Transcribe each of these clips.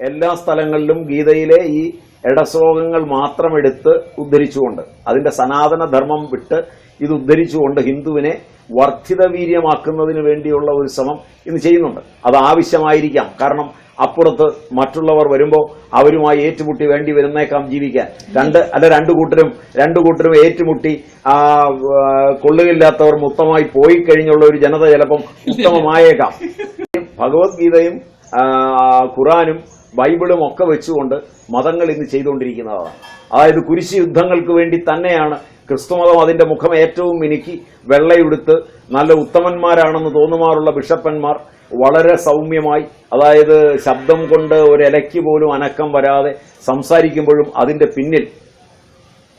എല്ലാ സ്ഥലങ്ങളിലും ഗീതയിലെ ഈ ഇടശ്ലോകങ്ങൾ മാത്രം എടുത്ത് ഉദ്ധരിച്ചുകൊണ്ട് അതിന്റെ സനാതന ധർമ്മം വിട്ട് ഇത് ഉദ്ധരിച്ചുകൊണ്ട് ഹിന്ദുവിനെ വർദ്ധിത വീര്യമാക്കുന്നതിന് വേണ്ടിയുള്ള ഒരു ശ്രമം ഇന്ന് ചെയ്യുന്നുണ്ട്. അത് ആവശ്യമായിരിക്കാം. കാരണം അപ്പുറത്ത് മറ്റുള്ളവർ വരുമ്പോൾ അവരുമായി ഏറ്റുമുട്ടി വേണ്ടി വരുന്നേക്കാം ജീവിക്കാൻ. രണ്ട് അല്ല രണ്ടു കൂട്ടരും രണ്ടു കൂട്ടരും ഏറ്റുമുട്ടി ആ കൊള്ളുകയില്ലാത്തവർ മൊത്തമായി പോയി കഴിഞ്ഞുള്ള ഒരു ജനത ചിലപ്പം ഉത്തമമായേക്കാം. ഭഗവത്ഗീതയും ഖുറാനും ബൈബിളും ഒക്കെ വെച്ചുകൊണ്ട് മതങ്ങൾ ഇന്ന് ചെയ്തുകൊണ്ടിരിക്കുന്നതാണ്. അതായത് കുരിശ് യുദ്ധങ്ങൾക്ക് വേണ്ടി തന്നെയാണ് ക്രിസ്തുമതം അതിന്റെ മുഖം ഏറ്റവും മിനുക്കി വെള്ളയുടുത്ത് നല്ല ഉത്തമന്മാരാണെന്ന് തോന്നുമാറുള്ള ബിഷപ്പന്മാർ വളരെ സൗമ്യമായി അതായത് ശബ്ദം കൊണ്ട് ഒരു ഇലയ്ക്ക് പോലും അനക്കം വരാതെ സംസാരിക്കുമ്പോഴും അതിന്റെ പിന്നിൽ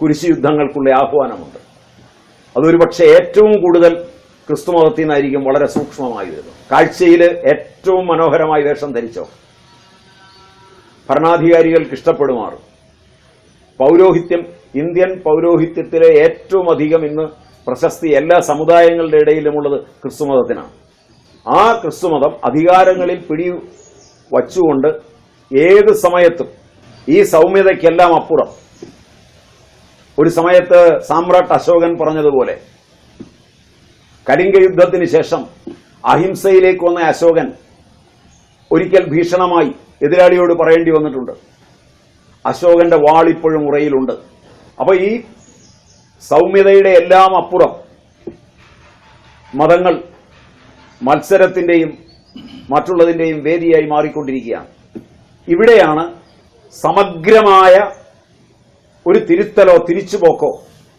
കുരിശ് യുദ്ധങ്ങൾക്കുള്ള ആഹ്വാനമുണ്ട്. അതൊരു പക്ഷേ ഏറ്റവും കൂടുതൽ ക്രിസ്തുമതത്തിൽ നിന്നായിരിക്കും വളരെ സൂക്ഷ്മമായി വരുന്നത്. കാഴ്ചയിൽ ഏറ്റവും മനോഹരമായി വേഷം ധരിച്ചോ ഭരണാധികാരികൾക്ക് ഇഷ്ടപ്പെടുമാറും പൗരോഹിത്യം ഇന്ത്യൻ പൗരോഹിത്യത്തിലെ ഏറ്റവും അധികം ഇന്ന് പ്രശസ്തി എല്ലാ സമുദായങ്ങളുടെ ഇടയിലുമുള്ളത് ക്രിസ്തുമതത്തിനാണ്. ആ ക്രിസ്തുമതം അധികാരങ്ങളിൽ പിടി വച്ചുകൊണ്ട് ഏത് സമയത്തും ഈ സൗമ്യതയ്ക്കെല്ലാം അപ്പുറം. ഒരു സമയത്ത് സാമ്രാട്ട് അശോകൻ പറഞ്ഞതുപോലെ കലിംഗ യുദ്ധത്തിന് ശേഷം അഹിംസയിലേക്ക് വന്ന അശോകൻ ഒരിക്കൽ ഭീഷണമായി എതിരാളിയോട് പറയേണ്ടി വന്നിട്ടുണ്ട്. അശോകന്റെ വാൾ ഇപ്പോഴും ഉറയിലുണ്ട്. അപ്പൊ ഈ സൗമ്യതയുടെ എല്ലാം അപ്പുറം മതങ്ങൾ മത്സരത്തിന്റെയും മറ്റുള്ളതിന്റെയും വേദിയായി മാറിക്കൊണ്ടിരിക്കുകയാണ്. ഇവിടെയാണ് സമഗ്രമായ ഒരു തിരുത്തലോ തിരിച്ചുപോക്കോ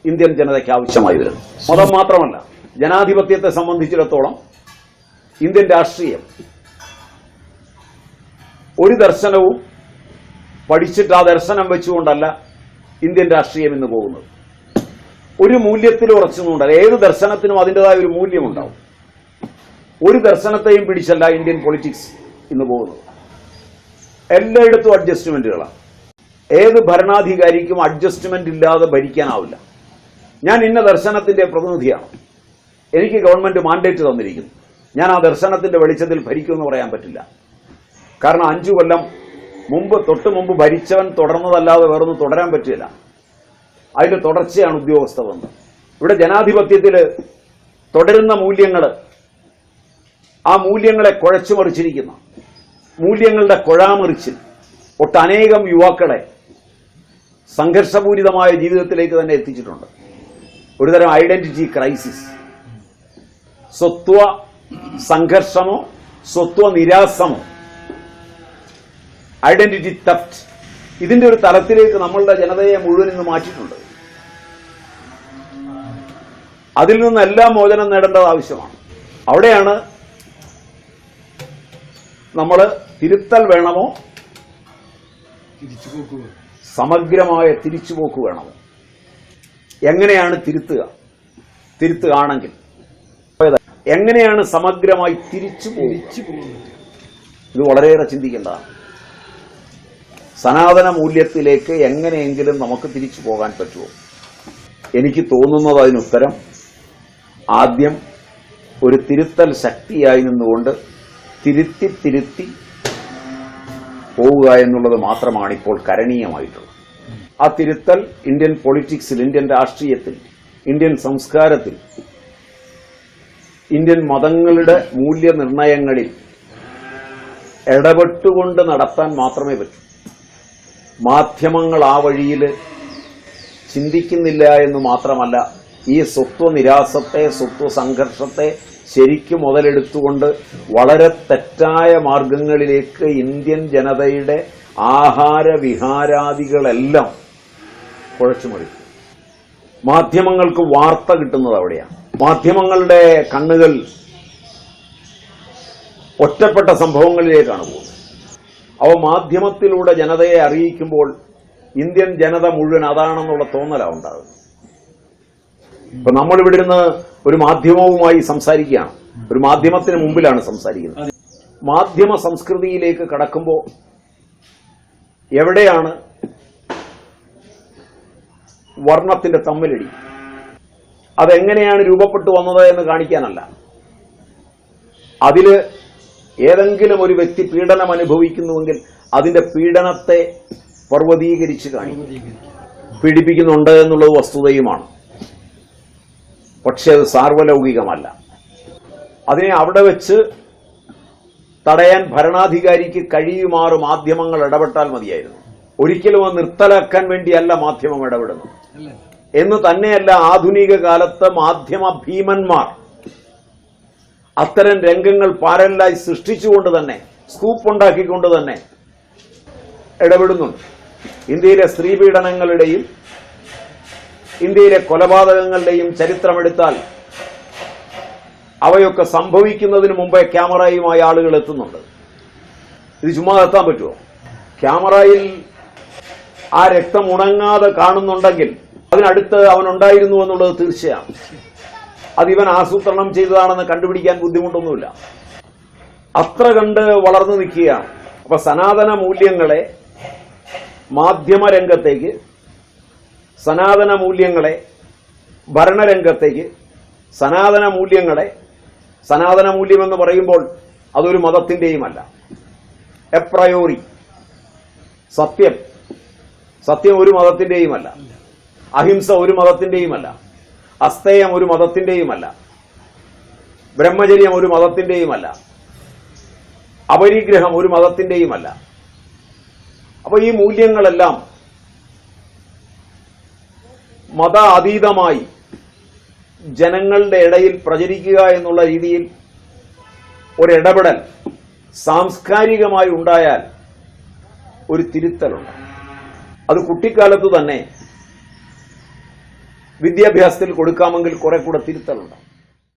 ഇന്ത്യൻ ജനതയ്ക്ക് ആവശ്യമായി വരുന്നത് മതം മാത്രമല്ല ജനാധിപത്യത്തെ സംബന്ധിച്ചിടത്തോളം ഇന്ത്യൻ രാഷ്ട്രീയം ഒരു ദർശനവും പഠിച്ചിട്ട് ആ ദർശനം വെച്ചുകൊണ്ടല്ല ഇന്ത്യൻ രാഷ്ട്രീയം ഇന്ന് പോകുന്നത്. ഒരു മൂല്യത്തിൽ ഉറച്ചുകൊണ്ടല്ല ഏത് ദർശനത്തിനും അതിന്റെതായ ഒരു മൂല്യമുണ്ടാവും. ഒരു ദർശനത്തെയും പിടിച്ചല്ല ഇന്ത്യൻ പൊളിറ്റിക്സ് ഇന്ന് പോകുന്നത്. എല്ലായിടത്തും അഡ്ജസ്റ്റ്മെന്റുകളാണ്. ഏത് ഭരണാധികാരിക്കും അഡ്ജസ്റ്റ്മെന്റ് ഇല്ലാതെ ഭരിക്കാനാവില്ല. ഞാൻ ഇന്ന ദർശനത്തിന്റെ പ്രതിനിധിയാണ്. എനിക്ക് ഗവൺമെന്റ് മാൻഡേറ്റ് തന്നിരിക്കുന്നു. ഞാൻ ആ ദർശനത്തിന്റെ വെളിച്ചത്തിൽ ഭരിക്കുമെന്ന് പറയാൻ പറ്റില്ല. കാരണം അഞ്ചു കൊല്ലം മുമ്പ് തൊട്ട് മുമ്പ് ഭരിച്ചവൻ തുടർന്നതല്ലാതെ വേറൊന്നും തുടരാൻ പറ്റില്ല. അതിന്റെ തുടർച്ചയാണ് ഉദ്യോഗസ്ഥ ബന്ധം. ഇവിടെ ജനാധിപത്യത്തിൽ തുടരുന്ന മൂല്യങ്ങൾ ആ മൂല്യങ്ങളെ കുഴച്ചുമറിച്ചിരിക്കുന്ന മൂല്യങ്ങളുടെ കുഴാമറിച്ചിൽ ഒട്ടനേകം യുവാക്കളെ സംഘർഷപൂരിതമായ ജീവിതത്തിലേക്ക് തന്നെ എത്തിച്ചിട്ടുണ്ട്. ഒരുതരം ഐഡന്റിറ്റി ക്രൈസിസ്. സ്വത്വ സംഘർഷമോ സ്വത്വ നിരാസമോ ഐഡന്റിറ്റി തഫ്റ്റ്. ഇതിന്റെ ഒരു തലത്തിലേക്ക് നമ്മളുടെ ജനതയെ മുഴുവൻ ഇന്ന് മാറ്റിയിട്ടുണ്ട്. അതിൽ നിന്നെല്ലാം മോചനം നേടേണ്ടത് ആവശ്യമാണ്. അവിടെയാണ് നമ്മൾ തിരുത്തൽ വേണമോ? സമഗ്രമായ തിരിച്ചുപോക്ക് വേണമോ? എങ്ങനെയാണ് തിരുത്തുക? തിരുത്തുകയാണെങ്കിൽ. എങ്ങനെയാണ് സമഗ്രമായി തിരിച്ചു പോകുക ഇത് വളരെയേറെ ചിന്തിക്കേണ്ടതാണ്. സനാതന മൂല്യത്തിലേക്ക് എങ്ങനെയെങ്കിലും നമുക്ക് തിരിച്ചു പോകാൻ പറ്റുമോ? എനിക്ക് തോന്നുന്നത് അതിനുത്തരം ആദ്യം ഒരു തിരുത്തൽ ശക്തിയായി നിന്നുകൊണ്ട് തിരുത്തി തിരുത്തി പോവുക എന്നുള്ളത് മാത്രമാണ് ഇപ്പോൾ കരണീയമായിട്ടുള്ളത്. ആ തിരുത്തൽ ഇന്ത്യൻ പൊളിറ്റിക്സിൽ ഇന്ത്യൻ രാഷ്ട്രീയത്തിൽ ഇന്ത്യൻ സംസ്കാരത്തിൽ ഇന്ത്യൻ മതങ്ങളുടെ മൂല്യനിർണയങ്ങളിൽ ഇടപെട്ടുകൊണ്ട് നടത്താൻ മാത്രമേ പറ്റൂ. മാധ്യമങ്ങൾ ആ വഴിയിൽ ചിന്തിക്കുന്നില്ല എന്ന് മാത്രമല്ല ഈ സ്വത്വ നിരാസത്തെ സ്വത്വ സംഘർഷത്തെ ശരിക്കും മുതലെടുത്തുകൊണ്ട് വളരെ തെറ്റായ മാർഗങ്ങളിലേക്ക് ഇന്ത്യൻ ജനതയുടെ ആഹാര വിഹാരാദികളെല്ലാം കുഴച്ചുമറിക്കും മാധ്യമങ്ങൾക്ക് വാർത്ത കിട്ടുന്നത് അവിടെയാണ്. മാധ്യമങ്ങളുടെ കണ്ണുകൾ ഒറ്റപ്പെട്ട സംഭവങ്ങളിലേക്കാണ് പോകുന്നത്. അവ മാധ്യമത്തിലൂടെ ജനതയെ അറിയിക്കുമ്പോൾ ഇന്ത്യൻ ജനത മുഴുവൻ അതാണെന്നുള്ള തോന്നലാണ് ഉണ്ടാകുന്നത് ഇപ്പൊ നമ്മളിവിടെ ഇരുന്ന് ഒരു മാധ്യമവുമായി സംസാരിക്കുകയാണ്. ഒരു മാധ്യമത്തിന് മുമ്പിലാണ് സംസാരിക്കുന്നത്. മാധ്യമ സംസ്കൃതിയിലേക്ക് കടക്കുമ്പോൾ എവിടെയാണ് വർണത്തിന്റെ തമ്മിലടി? അതെങ്ങനെയാണ് രൂപപ്പെട്ടു വന്നത് എന്ന് കാണിക്കാനല്ല. അതിൽ ഏതെങ്കിലും ഒരു വ്യക്തി പീഡനം അനുഭവിക്കുന്നുവെങ്കിൽ അതിന്റെ പീഡനത്തെ പർവതീകരിച്ച് കാണിക്കും. പീഡിപ്പിക്കുന്നുണ്ട് എന്നുള്ളത് വസ്തുതയുമാണ്. പക്ഷെ അത് സാർവലൗകികമല്ല. അതിനെ അവിടെ വെച്ച് തടയാൻ ഭരണാധികാരിക്ക് കഴിയുമാറ് മാധ്യമങ്ങൾ ഇടപെട്ടാൽ മതിയായിരുന്നു. ഒരിക്കലും അത് നിർത്തലാക്കാൻ വേണ്ടിയല്ല മാധ്യമം ഇടപെടുന്നത്. എന്ന് തന്നെയല്ല ആധുനിക കാലത്ത് മാധ്യമ ഭീമന്മാർ അത്തരം രംഗങ്ങൾ പാരലായി സൃഷ്ടിച്ചുകൊണ്ട് തന്നെ സ്കൂപ്പ് ഉണ്ടാക്കിക്കൊണ്ട് തന്നെ ഇടപെടുന്നുണ്ട്. ഇന്ത്യയിലെ സ്ത്രീ പീഡനങ്ങളുടെയും ഇന്ത്യയിലെ കൊലപാതകങ്ങളുടെയും ചരിത്രമെടുത്താൽ അവയൊക്കെ സംഭവിക്കുന്നതിന് മുമ്പേ ക്യാമറയുമായി ആളുകൾ എത്തുന്നുണ്ട്. ഇത് ചുമ്മാ എത്താൻ പറ്റുമോ? ക്യാമറയിൽ ആ രക്തം ഉണങ്ങാതെ കാണുന്നുണ്ടെങ്കിൽ അതിനടുത്ത് അവനുണ്ടായിരുന്നു എന്നുള്ളത് തീർച്ചയാണ്. അത് ഇവൻ ആസൂത്രണം ചെയ്തതാണെന്ന് കണ്ടുപിടിക്കാൻ ബുദ്ധിമുട്ടൊന്നുമില്ല. അത്ര കണ്ട് വളർന്നു നിൽക്കുകയാണ്. അപ്പൊ സനാതന മൂല്യങ്ങളെ മാധ്യമരംഗത്തേക്ക് സനാതന മൂല്യങ്ങളെ ഭരണരംഗത്തേക്ക് സനാതന മൂല്യങ്ങളെ സനാതന മൂല്യമെന്ന് പറയുമ്പോൾ അതൊരു മതത്തിന്റെയുമല്ല. എപ്രയോറി സത്യം. സത്യം ഒരു മതത്തിന്റെയുമല്ല. അഹിംസ ഒരു മതത്തിന്റെയുമല്ല. അസ്തേയം ഒരു മതത്തിന്റെയുമല്ല. ബ്രഹ്മചര്യം ഒരു മതത്തിന്റെയുമല്ല. അപരിഗ്രഹം ഒരു മതത്തിന്റെയുമല്ല. അപ്പൊ ഈ മൂല്യങ്ങളെല്ലാം മത അതീതമായി ജനങ്ങളുടെ ഇടയിൽ പ്രചരിക്കുക എന്നുള്ള രീതിയിൽ ഒരിടപെടൽ സാംസ്കാരികമായി ഉണ്ടായാൽ ഒരു തിരുത്തലുണ്ട്. അത് കുട്ടിക്കാലത്ത് തന്നെ വിദ്യാഭ്യാസത്തിൽ കൊടുക്കാമെങ്കിൽ കുറെ കൂടെ തിരുത്തലുണ്ട്.